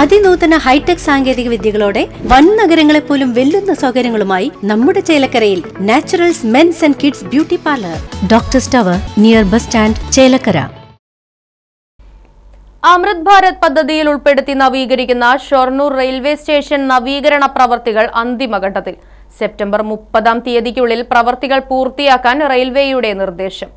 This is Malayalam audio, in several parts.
അതിനൂതന ഹൈടെക് സാങ്കേതിക വിദ്യകളോടെ വൻ നഗരങ്ങളെ പോലും വെല്ലുന്ന സൗകര്യങ്ങളുമായി നമ്മുടെ ചേലക്കരയിൽ naturals men's and kids beauty parlour. Doctor tower near bus stand Chelakkara. Amrit Bharat പദ്ധതിയിൽ ഉൾപ്പെടുത്തി നവീകരിക്കുന്ന ഷൊർണൂർ റെയിൽവേ സ്റ്റേഷൻ നവീകരണ പ്രവർത്തികൾ അന്തിമഘട്ടത്തിൽ. സെപ്റ്റംബർ മുപ്പതാം തീയതിക്കുള്ളിൽ പ്രവർത്തികൾ പൂർത്തിയാക്കാൻ റെയിൽവേയുടെ നിർദ്ദേശം.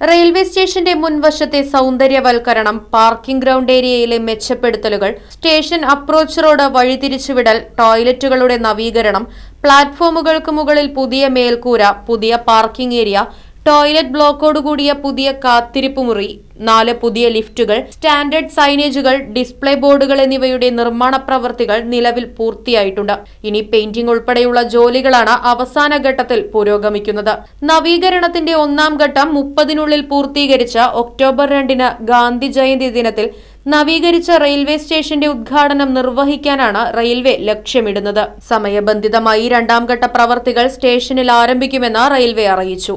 റെയിൽവേ സ്റ്റേഷന്റെ മുൻവശത്തെ സൗന്ദര്യവൽക്കരണം പാർക്കിംഗ് ഗ്രൗണ്ട് ഏരിയയിലെ മെച്ചപ്പെടുത്തലുകൾ സ്റ്റേഷൻ അപ്രോച്ച് റോഡ് വഴിതിരിച്ചുവിടൽ ടോയ്ലറ്റുകളുടെ നവീകരണം പ്ലാറ്റ്ഫോമുകൾക്ക് മുകളിൽ പുതിയ മേൽക്കൂര പുതിയ പാർക്കിംഗ് ഏരിയ ടോയ്ലറ്റ് ബ്ലോക്കോട് കൂടിയ പുതിയ കാത്തിരിപ്പ് മുറി നാല് പുതിയ ലിഫ്റ്റുകൾ സ്റ്റാൻഡേർഡ് സൈനേജുകൾ ഡിസ്പ്ലേ ബോർഡുകൾ എന്നിവയുടെ നിർമ്മാണ പ്രവൃത്തികൾ നിലവിൽ പൂർത്തിയായിട്ടുണ്ട്. ഇനി പെയിന്റിംഗ് ഉൾപ്പെടെയുള്ള ജോലികളാണ് അവസാന ഘട്ടത്തിൽ പുരോഗമിക്കുന്നത്. നവീകരണത്തിന്റെ ഒന്നാം ഘട്ടം മുപ്പതിനുള്ളിൽ പൂർത്തീകരിച്ച ഒക്ടോബർ രണ്ടിന് ഗാന്ധി ജയന്തി ദിനത്തിൽ നവീകരിച്ച റെയിൽവേ സ്റ്റേഷന്റെ ഉദ്ഘാടനം നിർവഹിക്കാനാണ് റെയിൽവേ ലക്ഷ്യമിടുന്നത്. സമയബന്ധിതമായി രണ്ടാം ഘട്ട പ്രവർത്തികൾ സ്റ്റേഷനിൽ ആരംഭിക്കുമെന്ന് റെയിൽവേ അറിയിച്ചു.